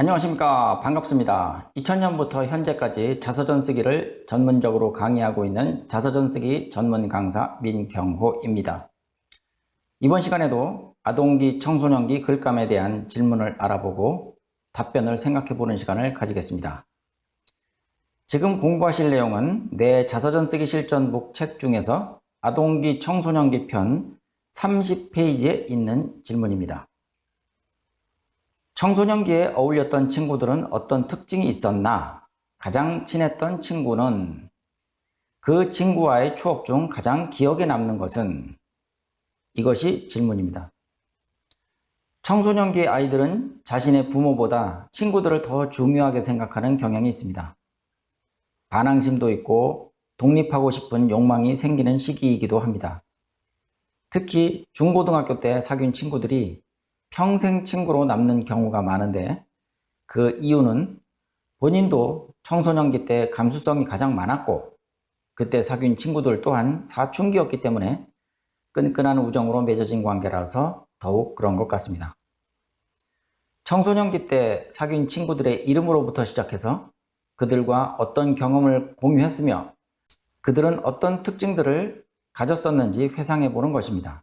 안녕하십니까. 반갑습니다. 2000년부터 현재까지 자서전 쓰기를 전문적으로 강의하고 있는 자서전 쓰기 전문 강사 민경호입니다. 이번 시간에도 아동기 청소년기 글감에 대한 질문을 알아보고 답변을 생각해 보는 시간을 가지겠습니다. 지금 공부하실 내용은 내 자서전 쓰기 실전북 책 중에서 아동기 청소년기 편 30페이지에 있는 질문입니다 청소년기에 어울렸던 친구들은 어떤 특징이 있었나? 가장 친했던 친구는 그 친구와의 추억 중 가장 기억에 남는 것은 이것이 질문입니다. 청소년기의 아이들은 자신의 부모보다 친구들을 더 중요하게 생각하는 경향이 있습니다. 반항심도 있고 독립하고 싶은 욕망이 생기는 시기이기도 합니다. 특히 중고등학교 때 사귄 친구들이 평생 친구로 남는 경우가 많은데 그 이유는 본인도 청소년기 때 감수성이 가장 많았고 그때 사귄 친구들 또한 사춘기였기 때문에 끈끈한 우정으로 맺어진 관계라서 더욱 그런 것 같습니다. 청소년기 때 사귄 친구들의 이름으로부터 시작해서 그들과 어떤 경험을 공유했으며 그들은 어떤 특징들을 가졌었는지 회상해 보는 것입니다.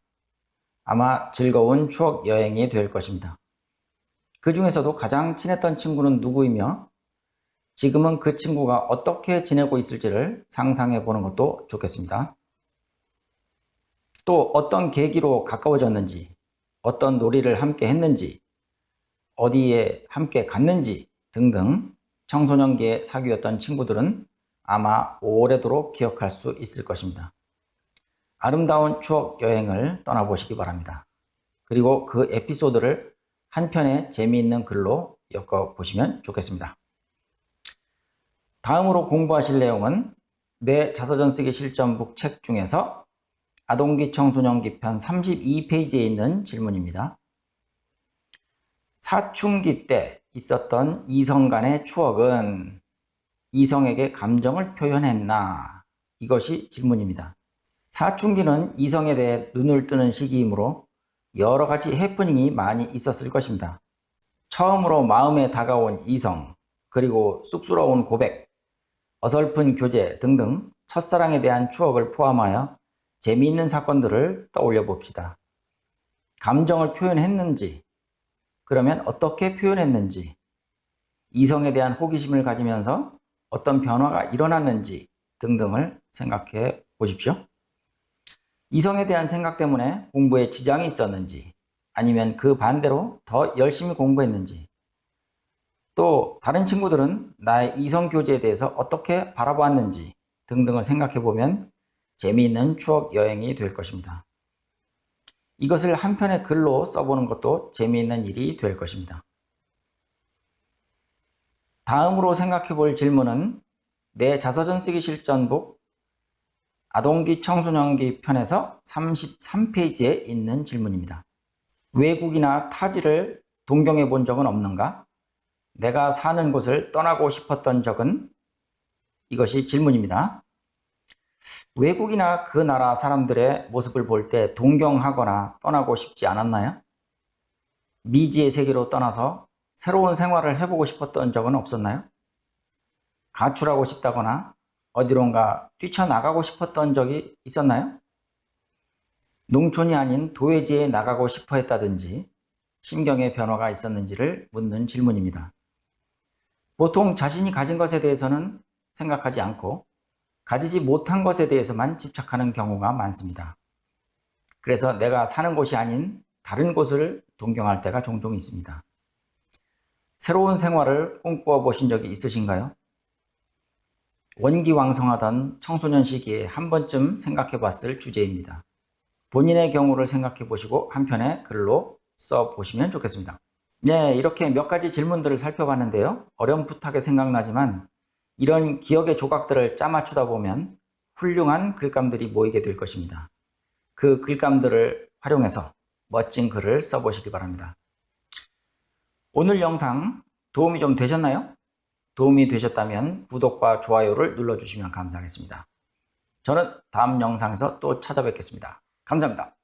아마 즐거운 추억 여행이 될 것입니다. 그 중에서도 가장 친했던 친구는 누구이며 지금은 그 친구가 어떻게 지내고 있을지를 상상해 보는 것도 좋겠습니다. 또 어떤 계기로 가까워졌는지, 어떤 놀이를 함께 했는지, 어디에 함께 갔는지 등등 청소년기에 사귀었던 친구들은 아마 오래도록 기억할 수 있을 것입니다. 아름다운 추억 여행을 떠나보시기 바랍니다. 그리고 그 에피소드를 한 편의 재미있는 글로 엮어보시면 좋겠습니다. 다음으로 공부하실 내용은 내 자서전 쓰기 실전북 책 중에서 아동기 청소년기 편 32페이지에 있는 질문입니다. 사춘기 때 있었던 이성 간의 추억은 이성에게 감정을 표현했나? 이것이 질문입니다. 사춘기는 이성에 대해 눈을 뜨는 시기이므로 여러 가지 해프닝이 많이 있었을 것입니다. 처음으로 마음에 다가온 이성, 그리고 쑥스러운 고백, 어설픈 교제 등등 첫사랑에 대한 추억을 포함하여 재미있는 사건들을 떠올려 봅시다. 감정을 표현했는지, 그러면 어떻게 표현했는지, 이성에 대한 호기심을 가지면서 어떤 변화가 일어났는지 등등을 생각해 보십시오. 이성에 대한 생각 때문에 공부에 지장이 있었는지 아니면 그 반대로 더 열심히 공부했는지 또 다른 친구들은 나의 이성 교제에 대해서 어떻게 바라보았는지 등등을 생각해 보면 재미있는 추억 여행이 될 것입니다. 이것을 한 편의 글로 써보는 것도 재미있는 일이 될 것입니다. 다음으로 생각해 볼 질문은 내 자서전 쓰기 실전북 아동기 청소년기 편에서 33페이지에 있는 질문입니다. 외국이나 타지를 동경해 본 적은 없는가? 내가 사는 곳을 떠나고 싶었던 적은? 이것이 질문입니다. 외국이나 그 나라 사람들의 모습을 볼 때 동경하거나 떠나고 싶지 않았나요? 미지의 세계로 떠나서 새로운 생활을 해보고 싶었던 적은 없었나요? 가출하고 싶다거나 어디론가 뛰쳐나가고 싶었던 적이 있었나요? 농촌이 아닌 도회지에 나가고 싶어 했다든지 심경의 변화가 있었는지를 묻는 질문입니다. 보통 자신이 가진 것에 대해서는 생각하지 않고 가지지 못한 것에 대해서만 집착하는 경우가 많습니다. 그래서 내가 사는 곳이 아닌 다른 곳을 동경할 때가 종종 있습니다. 새로운 생활을 꿈꾸어 보신 적이 있으신가요? 원기왕성하던 청소년 시기에 한 번쯤 생각해 봤을 주제입니다. 본인의 경우를 생각해 보시고 한편의 글로 써 보시면 좋겠습니다. 네, 이렇게 몇 가지 질문들을 살펴봤는데요. 어렴풋하게 생각나지만 이런 기억의 조각들을 짜맞추다 보면 훌륭한 글감들이 모이게 될 것입니다. 그 글감들을 활용해서 멋진 글을 써보시기 바랍니다. 오늘 영상 도움이 좀 되셨나요? 도움이 되셨다면 구독과 좋아요를 눌러주시면 감사하겠습니다. 저는 다음 영상에서 또 찾아뵙겠습니다. 감사합니다.